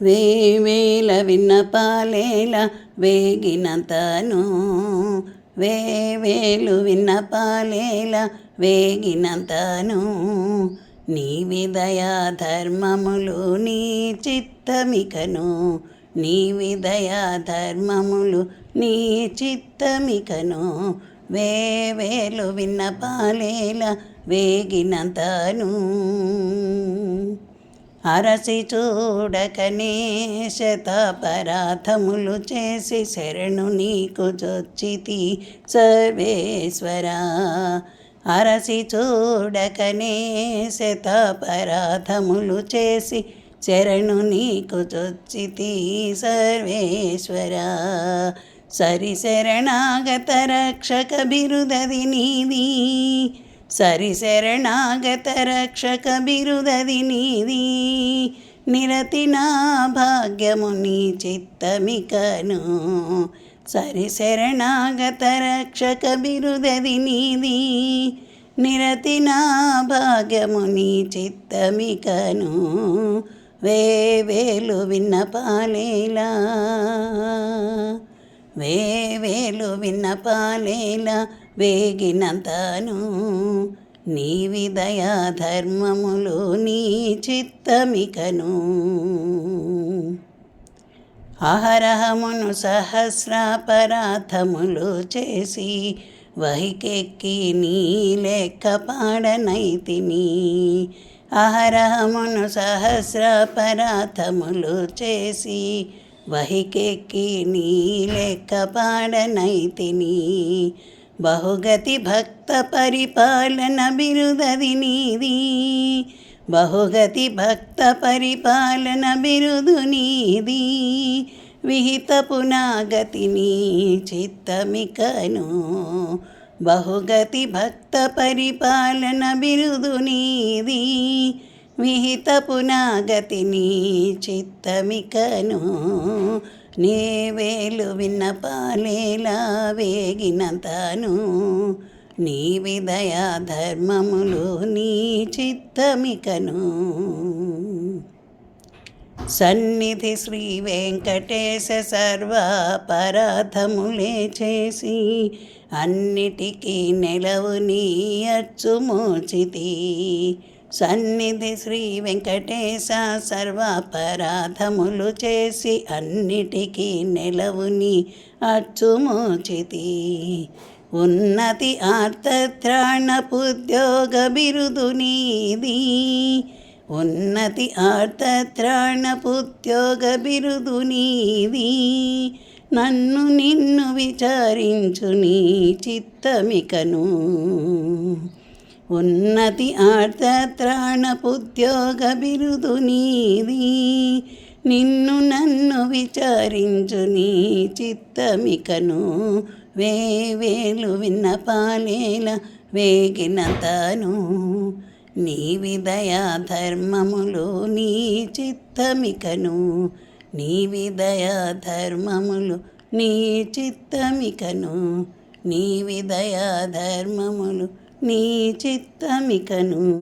వేవేల విన్నపాలేల వేగినతను వేవేలు విన్నపాలేల వేగినంతను నీ విదయా ధర్మములు నీ చిత్తమికను. నీ విదయా ధర్మములు నీ చిత్తమికను. వేవేలు విన్నపాలేల వేగినంతను అరసి చూడకనే శతపరాధములు చేసి శరణు నీకు జొచ్చితి సర్వేశ్వర. అరసి చూడకనే శతపరాధములు చేసి శరణు నీకు జొచ్చితి సర్వేశ్వర. సరి శరణాగత రక్షక బిరుదది నీది. సరి శరణాగత రక్షక బిరుదది నీది నిరతి నా భాగ్యము నీ చిత్తమికను సరి శరణాగత రక్షక బిరుదది నీది నిరతి నా భాగ్యము నీ చిత్తమికను వేవేలు విన్నపాలేలా. వేవేలు విన్నపాలేలా వేగినంతను నీ విదయా ధర్మములు నీ చిత్తమికను. అహరహమును సహస్రాపరాధములు చేసి వహికెక్కి నీ లెక్క పాడనైతిని. అహరహమును సహస్రాపరాధములు చేసి వహికెక్కి నీ లెక్క పాడనైతిని. బహుగతి భక్త పరిపాలన బిరుదది నీది. బహుగతి భక్త పరిపాలన బిరుదు నీది. విహిత పునాగతిని చిత్తమికను. బహుగతి భక్త పరిపాలన బిరుదు నీది. విహిత పునాగతిని చిత్తమికను. నీవేలు వేలు విన్నపాలేలా వేగినంతను. నీ విదయా ధర్మములు నీ చిత్తమికను. సన్నిధి శ్రీ వెంకటేశ సర్వాపరాధములే చేసి అన్నిటికీ నెలవు నీ అచ్చుమోచితి సన్నిధి శ్రీ వెంకటేశ సర్వాపరాధములు చేసి అన్నిటికీ నెలవుని అచ్చుమోచితి. ఉన్నతి ఆర్తత్రాణపుద్యోగ బిరుదు నీది ఉన్నతి ఆర్తత్రాణపుద్యోగ బిరుదు నీది నన్ను నిన్ను విచారించు నీ చిత్తమికను. ఉన్నతి ఆర్తత్రాణపుద్యోగ బిరుదు నీది. నిన్ను నన్ను విచారించు నీ చిత్తమికను వేవేలు విన్నపాలేల వేగినంతను నీ విదయా ధర్మములు నీ చిత్తమికను నీ విదయా ధర్మములు నీ చిత్తమికను నీ విదయా ధర్మములు నీ చిత్తమికను.